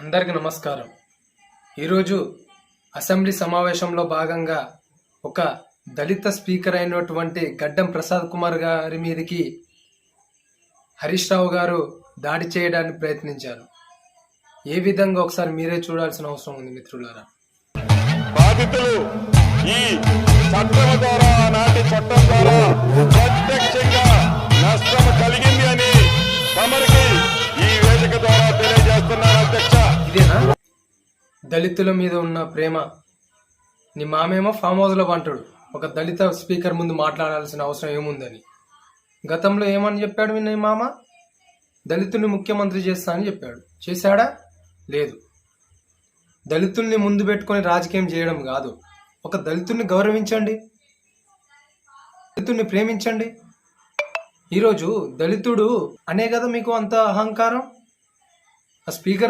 అందరికీ నమస్కారం. ఈరోజు అసెంబ్లీ సమావేశంలో భాగంగా ఒక దళిత స్పీకర్ అయినటువంటి గడ్డం ప్రసాద్ కుమార్ గారి మీదకి హరీష్ రావు గారు దాడి చేయడానికి ప్రయత్నించారు. ఏ విధంగా ఒకసారి మీరే చూడాల్సిన అవసరం ఉంది మిత్రులారా? బాధితులు ఈ చట్టం ద్వారా దళితుల మీద ఉన్న ప్రేమ. నీ మామేమో ఫామ్ హౌస్లో అంటాడు ఒక దళిత స్పీకర్ ముందు మాట్లాడాల్సిన అవసరం ఏముందని. గతంలో ఏమని చెప్పాడు మీ నీ మామ? దళితుల్ని ముఖ్యమంత్రి చేస్తా అని చెప్పాడు. చేశాడా? లేదు. దళితుల్ని ముందు పెట్టుకొని రాజకీయం చేయడం కాదు. ఒక దళితుల్ని గౌరవించండి. దళితుల్ని ప్రేమించండి. ఈరోజు దళితుడు అనే కదా మీకు అంత అహంకారం? ఆ స్పీకర్